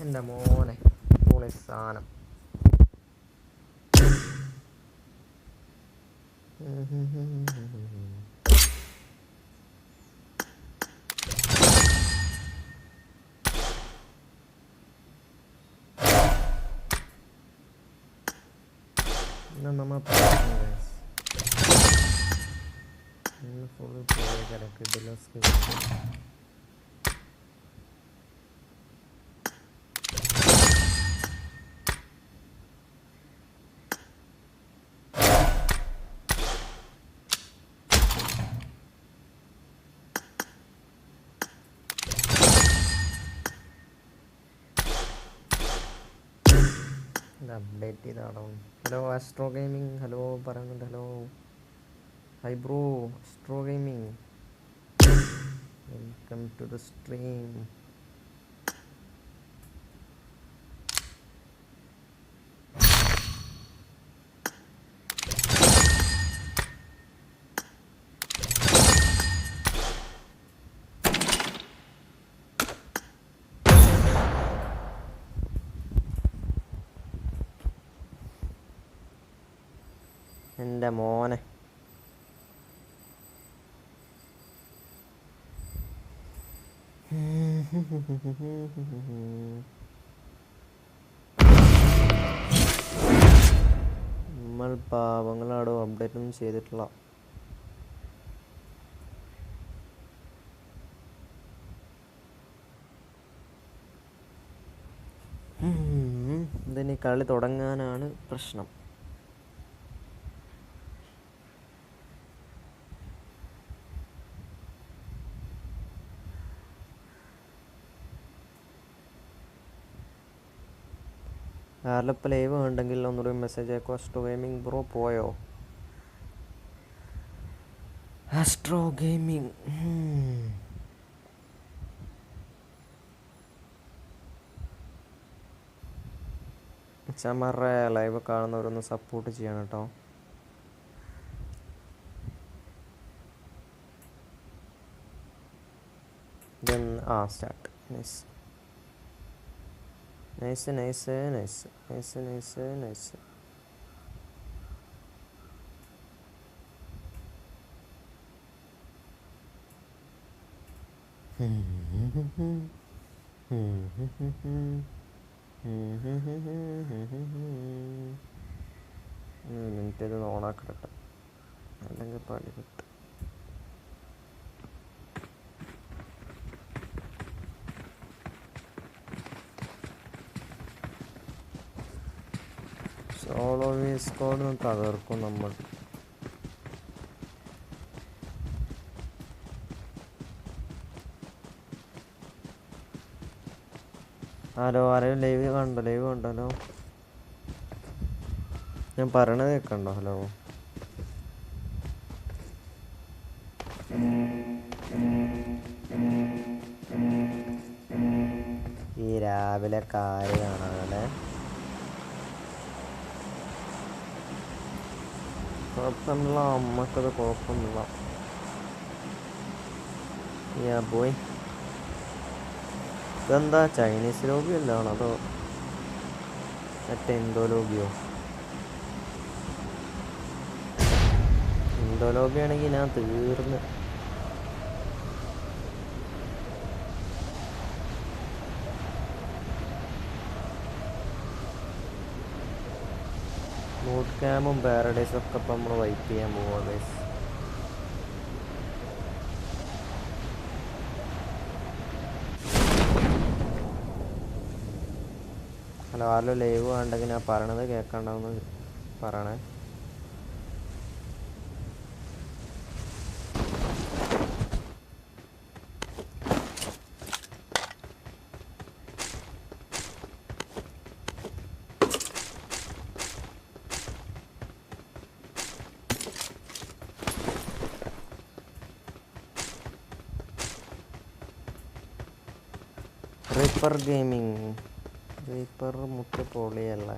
എന്റെ മോനെ പൊളി സാധനം ഇന്ന് നമ്മ ഇന്ന് ഫുൾ പോയി കിടക്കിട്ടില്ല അപ്ഡേറ്റ് ചെയ്താണോ ഹലോ ആസ്ട്രോ ഗെയിമിംഗ് ഹലോ പറയുന്നുണ്ട്. Hello hi bro astro gaming welcome to the stream എന്റെ മോനെ. നമ്മൾ പാവങ്ങളാടോ അപ്ഡേറ്റ് ഒന്നും ചെയ്തിട്ടില്ല. ഇതിനി കളി തുടങ്ങാനാണ് പ്രശ്നം. ആരിലിപ്പോൾ ലൈവ് ഉണ്ടെങ്കിൽ ഒന്നുകൂടി മെസ്സേജ് അയക്കോ. അസ്ട്രോ ഗെയിമിംഗ് ബ്രോ പോയോ? അസ്ട്രോ ഗെയിമിംഗ് ചമറ ലൈവ് കാണുന്നവരൊന്ന് സപ്പോർട്ട് ചെയ്യണം കേട്ടോ. ആ start nice nice nice nice nice nice nice minute ഇത് ഓണാക്കിടട്ടെ അല്ലെങ്കിൽ പണി കിട്ടും സോളോ സ്കോഡ് തകർക്കും നമ്മൾ. ഹലോ ആരെയും ലൈവ് കണ്ടോ? ലൈവ് കണ്ടല്ലോ ഞാൻ പറയണത് കേൾക്കണ്ടോ? ഹലോ ഈ രാവിലെ കാണാനല്ലേ കുഴപ്പമില്ല. അമ്മക്കത് കുഴപ്പമില്ല. യാ ബോയ് ഇതെന്താ? ചൈനീസ് ലോബി അല്ലാണോ അതോ മറ്റേ എന്തോ ലോബിയോ എന്തോ ഞാൻ തീർന്ന്. ക്യാമ്പും പാരഡൈസും ഒക്കെ ഇപ്പം നമ്മൾ വൈപ്പ് ചെയ്യാൻ പോവാ ഹലോ ആരോ ലൈവ് വേണ്ടെങ്കിൽ ഞാൻ പറയണത് കേൾക്കണ്ടെന്ന് പറയണേ. റീപ്പർ ഗെയിമിങ് വേപ്പർ മുട്ട് പൊളിയല്ല.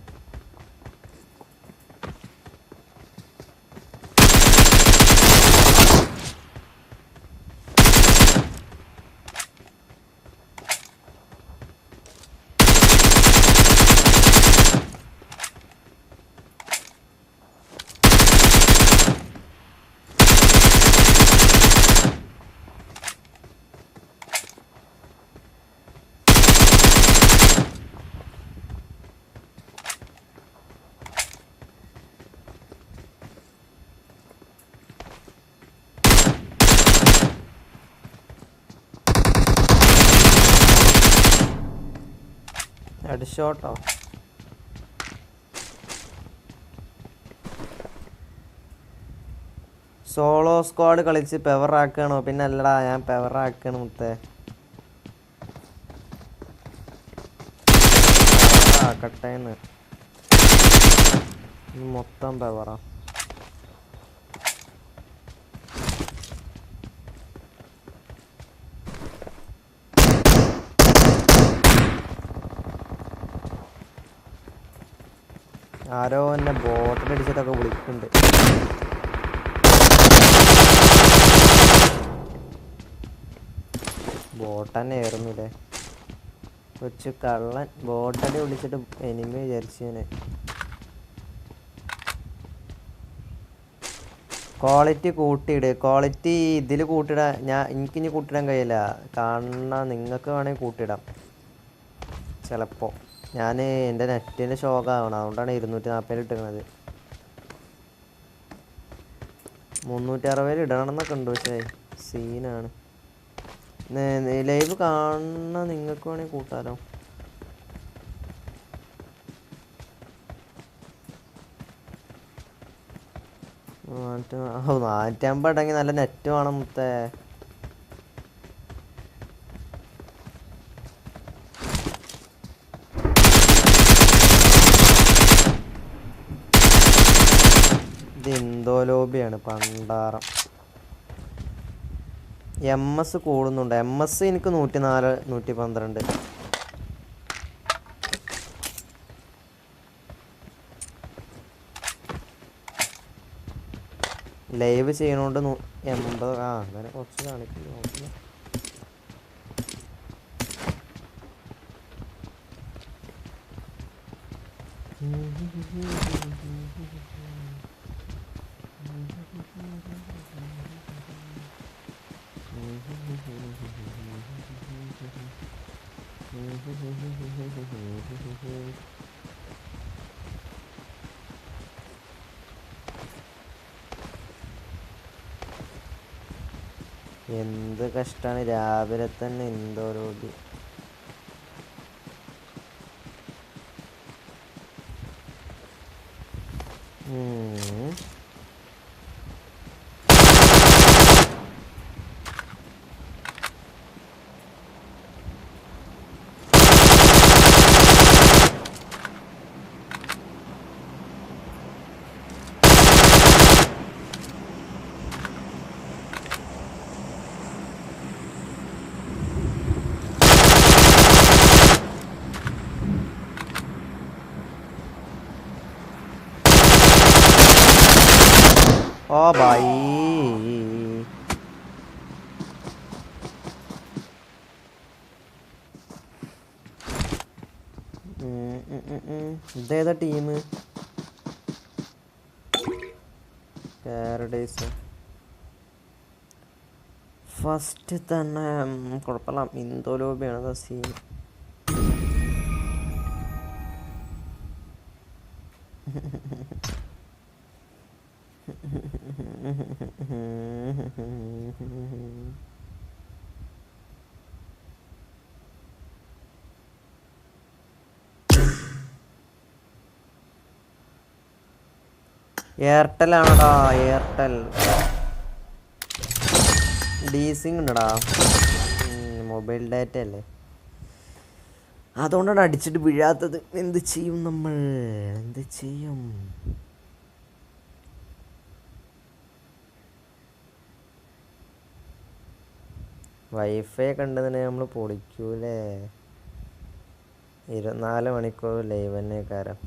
ഷോട്ടോ സോളോ സ്ക്വാഡ് കളിച്ച് പെവറാക്കണോ പിന്നെ അല്ലടാ ഞാൻ പെവറാക്കണം മുത്തേ. ആക്കട്ടേന്ന് ഇത് മൊത്തം പെവറാ ആരോ എന്നെ ബോട്ടിലടിച്ചിട്ടൊക്കെ വിളിക്കുന്നുണ്ട്. ബോട്ടന്നെ ഏറുന്നില്ലേ കൊച്ചു കള്ളൻ ബോട്ടടി വിളിച്ചിട്ട് എനിമ വിചാരിച്ചു ഞാൻ. ക്വാളിറ്റി കൂട്ടിയിട്. ക്വാളിറ്റി ഇതിൽ കൂട്ടിടാൻ ഞാൻ എനിക്കിനി കൂട്ടിടാൻ കഴിയില്ല. കാണുന്ന നിങ്ങൾക്ക് വേണമെങ്കിൽ കൂട്ടിയിടാം ചിലപ്പോൾ ഞാൻ എന്റെ നെറ്റിന്റെ ഷോക്കാവണം അതുകൊണ്ടാണ് ഇരുന്നൂറ്റി നാൽപ്പതിൽ ഇട്ടിരുന്നത് മുന്നൂറ്റി അറുപതിൽ ഇടണം എന്നൊക്കെ ഉണ്ട് പക്ഷേ സീനാണ്. ലൈവ് കാണുന്ന നിങ്ങൾക്ക് വേണമെങ്കിൽ കൂട്ടാലോ? നാനൂറ്റമ്പത് ഇടങ്ങി നല്ല നെറ്റ് വേണം മുത്തേ. ഇന്തോ ലോബിയാണ് പണ്ടാറം. എം എസ് കൂടുന്നുണ്ട്. എം എസ് എനിക്ക് നൂറ്റി നാല് നൂറ്റി പന്ത്രണ്ട് ലൈവ് ചെയ്യണോണ്ട് എൺപത് ആ അങ്ങനെ കുറച്ച് കാണിക്കുന്നു നോക്കില്ല എന്ത് കഷ്ടാണ് രാവിലെ തന്നെ എന്തോരോ ഓ ബൈ ഇതേതാ ടീം പാരഡൈസ് ഫസ്റ്റ് തന്നെ കുഴപ്പമില്ല. ഇന്തോ ലോബിയാണ് സീൻ എയർടെൽ ആണോടാ എയർടെൽ. ഡീസിങ് ഉണ്ടടാ മൊബൈൽ ഡാറ്റ അല്ലേ അതുകൊണ്ടാണ് അടിച്ചിട്ട് വീഴാത്തത്. എന്ത് ചെയ്യും നമ്മൾ? എന്ത് ചെയ്യും? വൈഫൈ കണ്ടതിന് നമ്മൾ പൊളിക്കൂലേ? ഇരുപത്തിനാല് മണിക്കൂർ ലൈവ് തന്നെ കാരം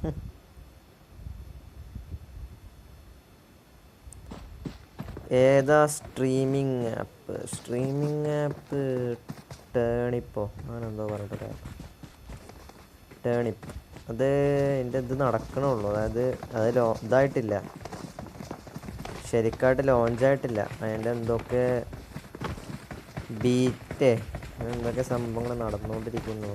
ഏതാ സ്ട്രീമിംഗ് ആപ്പ് സ്ട്രീമിംഗ് ആപ്പ് ടേണിപ്പോ അങ്ങനെന്തോ പറഞ്ഞിട്ട് ടേണിപ്പ് അത് എന്റെ ഇത് നടക്കണുള്ളൂ അതായത് അത് ലോ ഇതായിട്ടില്ല. ശരിക്കായിട്ട് ലോഞ്ചായിട്ടില്ല അതിന്റെ എന്തൊക്കെ ബീറ്റ്. എന്തൊക്കെ സംഭവങ്ങൾ നടന്നുകൊണ്ടിരിക്കുന്നു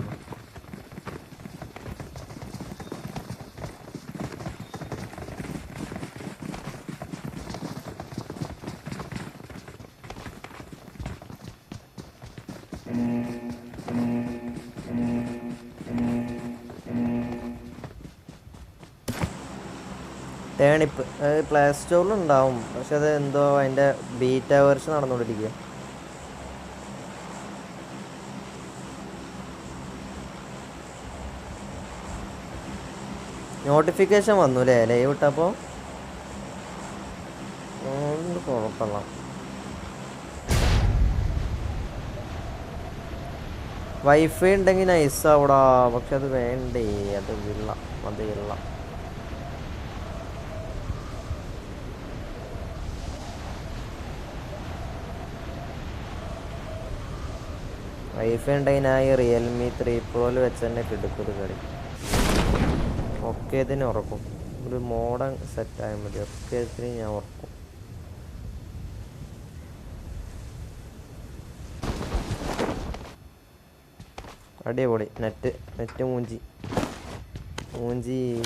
ടേണിപ്പ് പ്ലേ സ്റ്റോറിലുണ്ടാവും. പക്ഷെ അത് എന്തോ അതിന്റെ ബീറ്റ വേർഷൻ നടന്നുകൊണ്ടിരിക്കുക നോട്ടിഫിക്കേഷൻ വന്നു അല്ലേ ലൈവ് ഇട്ടപ്പോൾ കുഴപ്പമില്ല വൈഫൈ ഉണ്ടെങ്കിൽ നൈസ് ആവടാ. പക്ഷെ അത് വേണ്ടേ? അത് വിള്ള അത് വിള്ള വൈഫൈ ഉണ്ടെങ്കിൽ ഞാൻ ഈ റിയൽമി ത്രീ പ്രോയിൽ വെച്ച് തന്നെ കിടക്കൊരു കളി. ഒക്കെ തന്നെ ഉറക്കും. ഒരു മോഡൺ സെറ്റായാൽ മതി. ഒക്കെ ഇതിന് ഞാൻ ഉറക്കും. അടിപൊളി. നെറ്റ് നെറ്റ് മൂഞ്ചി. മൂഞ്ചി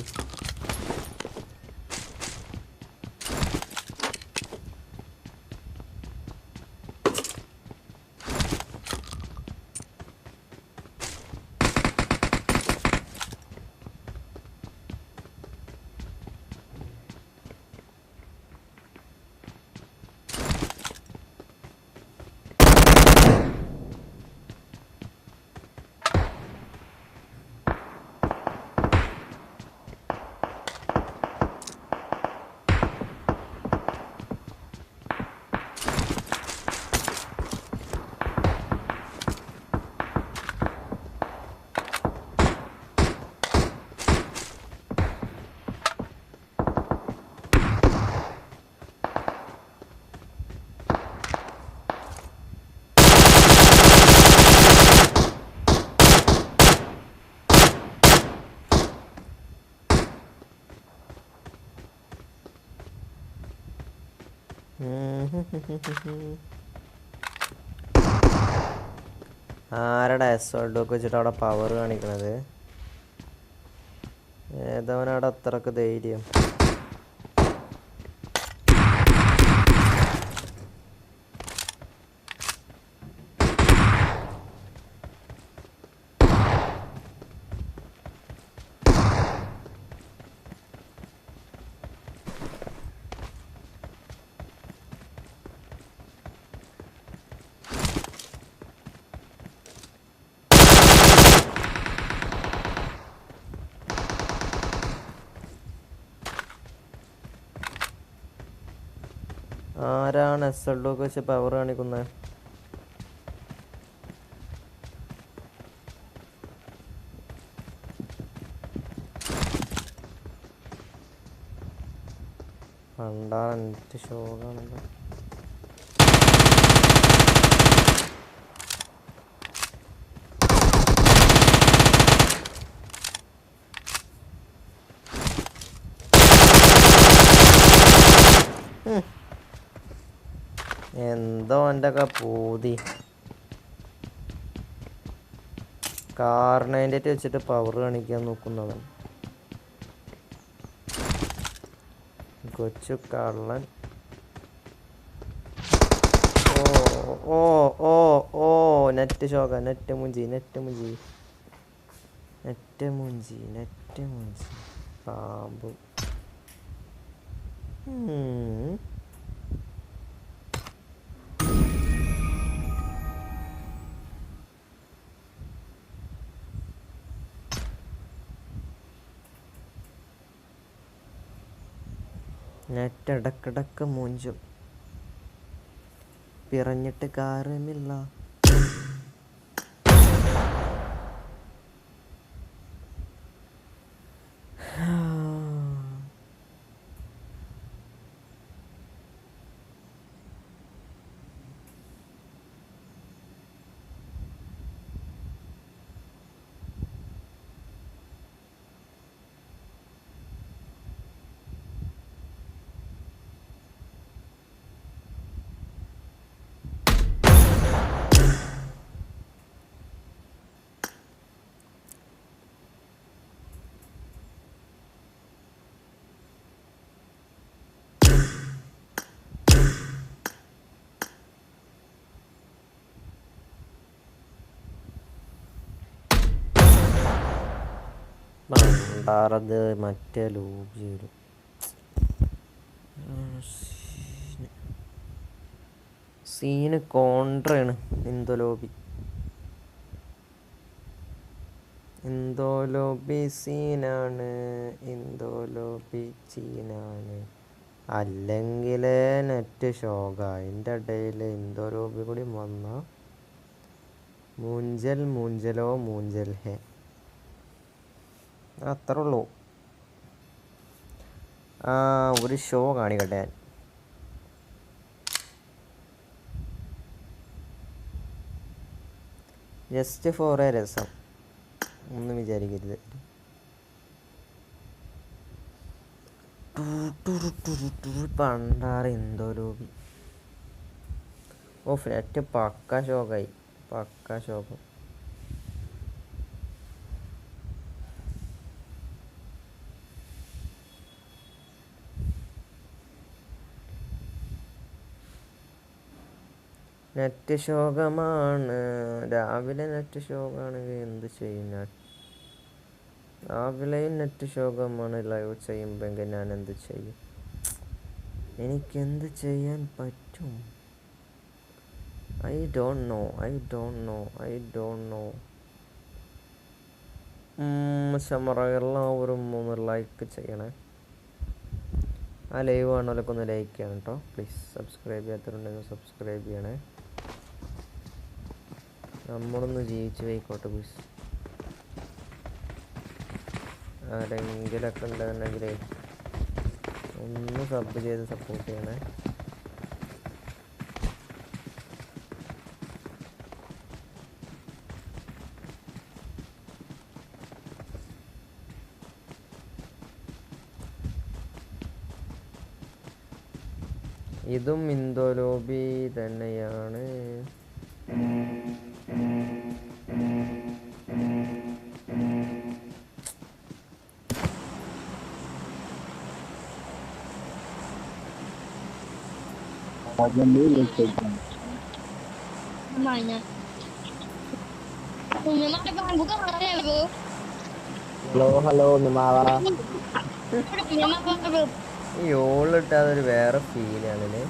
ആരുടെ ഒക്കെ വെച്ചിട്ട് അവിടെ പവർ കാണിക്കണത്? ഏതവനവിടെ അത്രയ്ക്ക് ധൈര്യം? ആരാണ് എസ് ഒക്കെ വെച്ച് പവർ കാണിക്കുന്നത് കണ്ടാ നെറ്റ് ഷോ എന്തോ എന്റെ ഒക്കെ പൂതി കാർണൈന്റെ വെച്ചിട്ട് പവർ കാണിക്കാൻ നോക്കുന്നവൻ. കൊച്ചു കള്ളൻ. ഓ ഓ ഓ ഓ നെറ്റ് ശോക നെറ്റ് മുഞ്ചി നെറ്റ് മുഞ്ചി. നെറ്റ് മുഞ്ചി നെറ്റ് മുഞ്ചി. പാമ്പ്. ഇടക്കിടക്ക് മൂഞ്ചും. പിറഞ്ഞിട്ട് കാര്യമില്ല മണ്ടാറത് മറ്റേ ലൂപ്പ് ചെയ്തു. സീന് കോൺട്രയാണ് എന്തോ ലോബി. സീനാണ് എന്തോ ലോബി സീനാണ് അല്ലെങ്കിൽ നെറ്റ് ഷോക അതിന്റെ ഇടയിൽ എന്തോ ലോബി കൂടി വന്ന മൂഞ്ചൽ മൂഞ്ചലോ മൂഞ്ചൽ ഹേ അത്ര ഉള്ളൂ ഒരു ഷോ കാണിക്കട്ടെ ഞാൻ. ജസ്റ്റ് ഫോർ എ രസം. ഒന്നും വിചാരിക്കരുത്. പണ്ടാറ് എന്തോ രൂപി. ഓ ഫ്ലാറ്റ് പക്ക ഷോക്കായി പക്ക ഷോക്ക് നെറ്റ് ശോകമാണ് രാവിലെ നെറ്റ് ശോകമാണെങ്കിൽ എന്ത് ചെയ്യും ഞാൻ? രാവിലെയും നെറ്റ് ശോകമാണ് ലൈവ് ചെയ്യുമ്പോഴെങ്കിൽ ഞാൻ എന്ത് ചെയ്യും? എനിക്കെന്ത് ചെയ്യാൻ പറ്റും? I don't know I don't know I don't know ശമറ എല്ലാവരും ഒന്ന് ലൈക്ക് ചെയ്യണേ. ആ ലൈവ് കാണുന്നവരൊക്കെ ഒന്ന് ലൈക്ക് ചെയ്യണം കേട്ടോ പ്ലീസ് സബ്സ്ക്രൈബ് ചെയ്യാത്തവരുണ്ടെങ്കിൽ സബ്സ്ക്രൈബ് ചെയ്യണേ. നമ്മളൊന്ന് ജീവിച്ച് പോയിക്കോട്ടെ ബീസ് ആരെങ്കിലൊക്കെ ഉണ്ടെന്നുണ്ടെങ്കിലേ ഒന്ന് സബ് ചെയ്ത് സപ്പോർട്ട് ചെയ്യണേ. ഇതും ഇന്തോലോബി തന്നെയാണ്. Namanya. Punya mata bang, bukan marahnya bu. Hello hello നിമാവ ഈ ഓളിട്ട് അതൊരു വേറെ ഫീലാണല്ലേ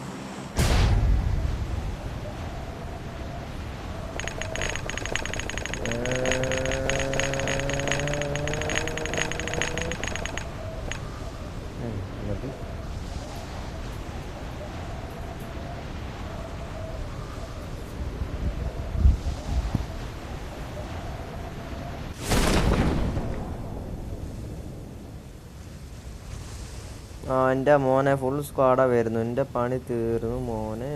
മതി ആ എന്റെ മോനെ ഫുൾ സ്ക്വാഡാ വരുന്നു. എന്റെ പണി തീർന്നു മോനെ.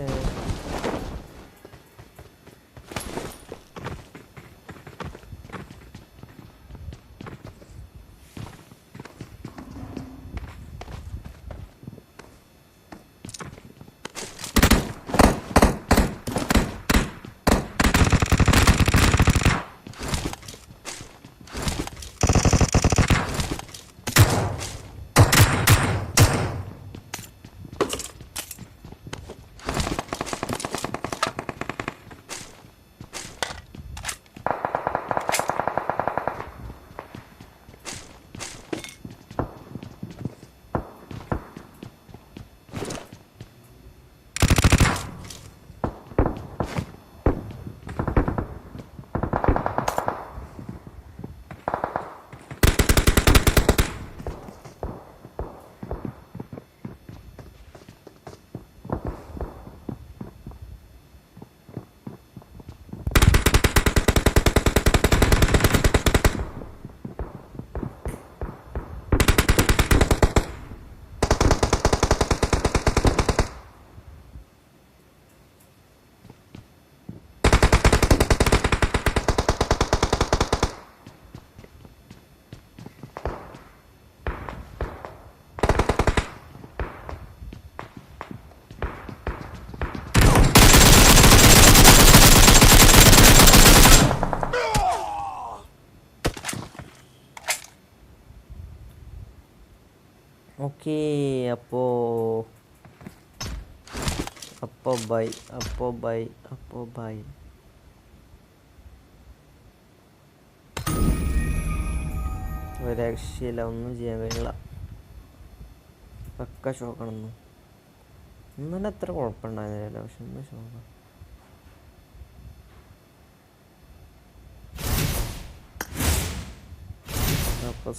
ഓക്കേ അപ്പോ അപ്പോ ബൈ അപ്പോ ബൈ അപ്പോ ബൈ. ഒരു രക്ഷയില്ല ഒന്നും ചെയ്യാൻ കഴിയില്ല. പക്ക ഷോക്കാണെന്ന്. ഇന്നലെ അത്ര കുഴപ്പമുണ്ടായിരുന്നില്ല പക്ഷെ ഇന്ന് ശോകം അപ്പോൾ